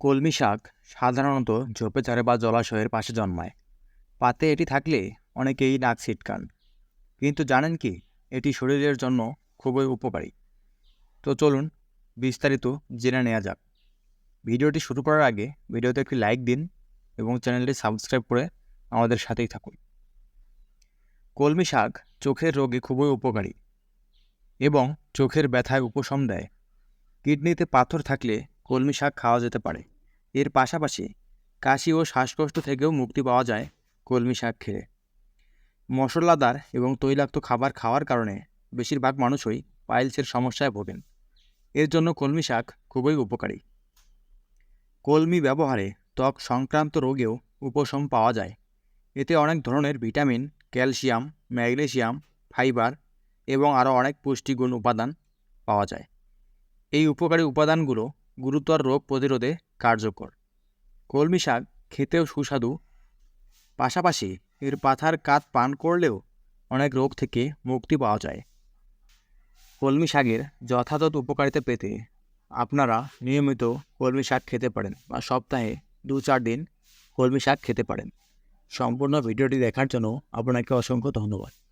কলমি শাক সাধারণত ঝোপে চারে বা জলাশয়ের পাশে জন্মায়। পাতে এটি থাকলে অনেকেই নাক ছিটকান। কিন্তু জানেন কি, এটি শরীরের জন্য খুবই উপকারী। তো চলুন বিস্তারিত জেনে নেওয়া যাক। ভিডিওটি শুরু করার আগে ভিডিওতে একটি লাইক দিন এবং চ্যানেলটি সাবস্ক্রাইব করে আমাদের সাথেই থাকুন। কলমি শাক চোখের রোগে খুবই উপকারী এবং চোখের ব্যথায় উপশম দেয়। কিডনিতে পাথর থাকলে কলমি শাক খাওয়া যেতে পারে। এর পাশাপাশি কাশি ও শ্বাসকষ্ট থেকেও মুক্তি পাওয়া যায় কলমি শাক খেলে। মশলাদার এবং তৈলাক্ত খাবার খাওয়ার কারণে বেশিরভাগ মানুষই পাইলসের সমস্যায় ভোগেন। এর জন্য কলমি শাক খুবই উপকারী। কলমি ব্যবহারে ত্বক সংক্রান্ত রোগেও উপশম পাওয়া যায়। এতে অনেক ধরনের ভিটামিন, ক্যালসিয়াম, ম্যাগনেসিয়াম, ফাইবার এবং আরও অনেক পুষ্টিগুণ উপাদান পাওয়া যায়। এই উপকারী উপাদানগুলো গুরুতর রোগ প্রতিরোধে কার্যকর। কলমি শাক খেতেও সুস্বাদু। পাশাপাশি এর পাথার কাত পান করলেও অনেক রোগ থেকে মুক্তি পাওয়া যায়। কলমি শাকের যথাযথ উপকারিতা পেতে আপনারা নিয়মিত কলমি শাক খেতে পারেন বা সপ্তাহে দু চার দিন কলমি শাক খেতে পারেন। সম্পূর্ণ ভিডিওটি দেখার জন্য আপনাকে অসংখ্য ধন্যবাদ।